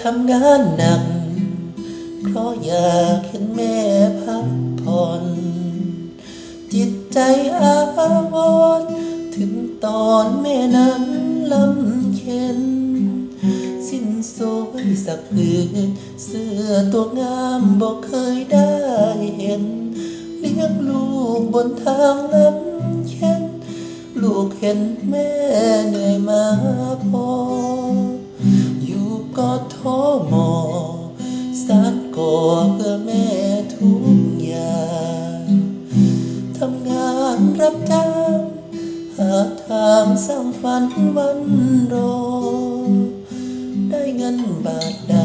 ทำงานหนัก เพราะอยากเห็นแม่พักผ่อน จิตใจอาวรถึงตอนแม่นั้นลำเค็น สิ้นสวยสักผืนเสื้อตัวงามบอกเคยได้เห็น เลี้ยงลูกบนทางลำเค็น ลูกเห็นแม่เหนื่อยมาพอ กอทอมอสานก่อเพื่อแม่ทุกอย่างทำงานรับจ้างหาทางสร้างฝันวันรอ ได้เงินบาทใด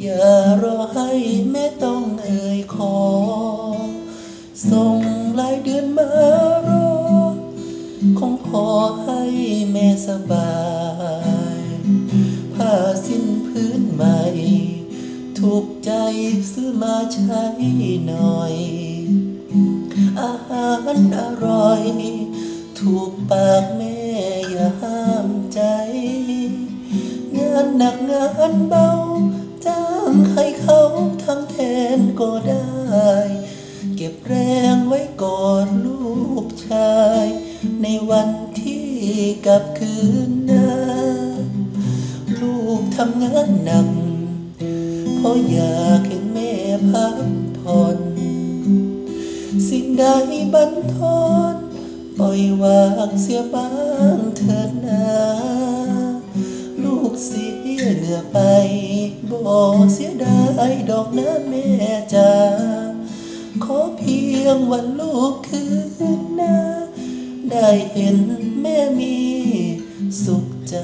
อย่ารอให้แม่ต้องเอ่ยขอ ส่งรายเดือนมารอ คงพอให้แม่สบาย ถูกใจซื้อมาใช้หน่อย อาหารอร่อย ถูกปากแม่อย่าห้ามใจ งานหนักงานเบา จ้างให้เขาทำแทนก็ได้ เก็บแรงไว้กอดลูกชาย ในวันที่กลับคืนหน้า ลูกทำงานหนัก เพราะอยากเห็นแม่พักผ่อน สิ่งใดบันทอนปล่อยวางเสียบ้างเถิดนาลูกเสียเหลือไปบอกเสียดายดอกนะแม่จ๋าขอเพียงวันลูกคืนหน้าได้เห็นแม่มีสุขใจ